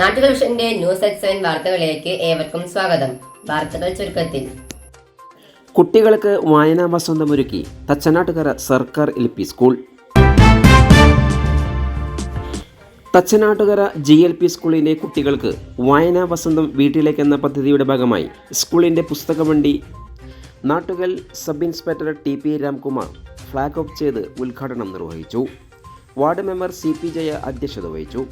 നാട്ടുവിഷന്റെ news seven വാർത്തകളിലേക്ക് ഏവർക്കും സ്വാഗതം. വാർത്തകൾ ചുരുക്കത്തിൽ. കുട്ടികൾക്ക് വായനാ വസന്തമൊരുക്കി തച്ചനാട്ടുകര സർക്കാർ L P school. Thachanattukara G L P സ്കൂളിലെ കുട്ടികൾക്ക് വായനാ വസന്തം വീട്ടിലേക്ക് എന്ന പദ്ധതിയുടെ ഭാഗമായി സ്കൂളിന്റെ പുസ്തകവണ്ടി Nattukal sub inspector T P Ramkumar flag off ചെയ്ത് ഉദ്ഘാടനം നിർവഹിച്ചു. Ward member C P Jaya അധ്യക്ഷത വഹിച്ചു.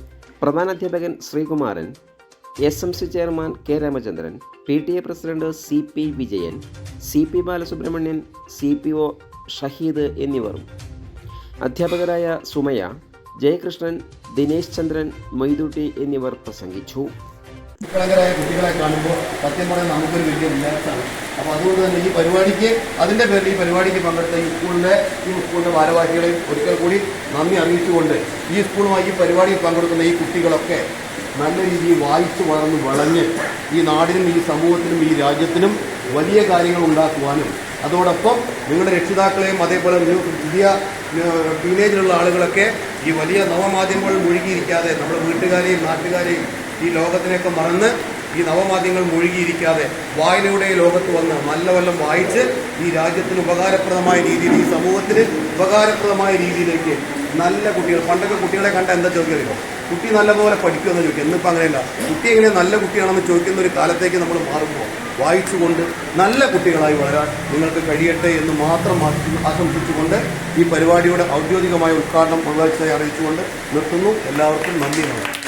പ്രധാനാധ്യാപകൻ Sreekumaran S M C chairman K Ramachandran P T A president C P Vijayan C P Balasubramanian C P O Shaheed എന്നിവർ. അധ്യാപകരായ സുമയ ജയകൃഷ്ണൻ ദിനേശ് ചന്ദ്രൻ മൊയ്തുട്ടി എന്നിവർ പ്രസംഗിച്ചു. കുട്ടികളെ കാണുമ്പോൾ സത്യം പറഞ്ഞാൽ നമുക്കൊരു വലിയ ഉല്ലാസമാണ് അപ്പോൾ അതുകൊണ്ട് തന്നെ ഈ പരിപാടിക്ക് അതിന്റെ പേരിൽ ഈ പരിപാടിക്ക് പങ്കെടുത്ത ഈ സ്കൂളിന്റെ ഈ സ്കൂളിന്റെ ഭാരവാഹികളെയും ഒരിക്കൽ കൂടി നന്ദി അറിയിച്ചുകൊണ്ട് ഈ സ്കൂളുമായി ഈ പരിപാടിയിൽ പങ്കെടുക്കുന്ന ഈ കുട്ടികളൊക്കെ നല്ല രീതിയിൽ വായിച്ചു വളർന്ന് വളഞ്ഞ് ഈ നാടിനും ഈ സമൂഹത്തിനും ഈ രാജ്യത്തിനും വലിയ കാര്യങ്ങൾ ഉണ്ടാക്കുവാനും അതോടൊപ്പം നിങ്ങളുടെ രക്ഷിതാക്കളെയും അതേപോലെ പുതിയ ടീനേജിലുള്ള ആളുകളൊക്കെ ഈ വലിയ നവമാധ്യമങ്ങളിൽ മുഴുകിയിരിക്കാതെ നമ്മുടെ വീട്ടുകാരെയും നാട്ടുകാരെയും ഈ ലോകത്തിനെയൊക്കെ മറന്ന് ഈ നവമാധ്യമങ്ങൾ മുഴുകിയിരിക്കാതെ വായനയുടെ ലോകത്ത് വന്ന് നല്ല വായിച്ച് ഈ രാജ്യത്തിന് ഉപകാരപ്രദമായ രീതിയിൽ ഈ സമൂഹത്തിന് ഉപകാരപ്രദമായ രീതിയിലേക്ക് നല്ല കുട്ടികൾ പണ്ടൊക്കെ കുട്ടികളെ കണ്ട എന്താ ചോദിക്കറിയോ കുട്ടി നല്ലപോലെ പഠിക്കുമെന്ന് ചോദിക്കും. ഇന്നിപ്പോൾ അങ്ങനെയല്ല. കുട്ടി എങ്ങനെ നല്ല കുട്ടിയാണെന്ന് ചോദിക്കുന്ന ഒരു കാലത്തേക്ക് നമ്മൾ മാറുമ്പോൾ വായിച്ചുകൊണ്ട് നല്ല കുട്ടികളായി വളരാൻ നിങ്ങൾക്ക് കഴിയട്ടെ എന്ന് മാത്രം ആശംസിച്ചുകൊണ്ട് ഈ പരിപാടിയുടെ ഔദ്യോഗികമായ ഉദ്ഘാടനം നിർവഹിച്ചതായി അറിയിച്ചുകൊണ്ട് നിർത്തുന്നു. എല്ലാവർക്കും നന്ദി. നമസ്കാരം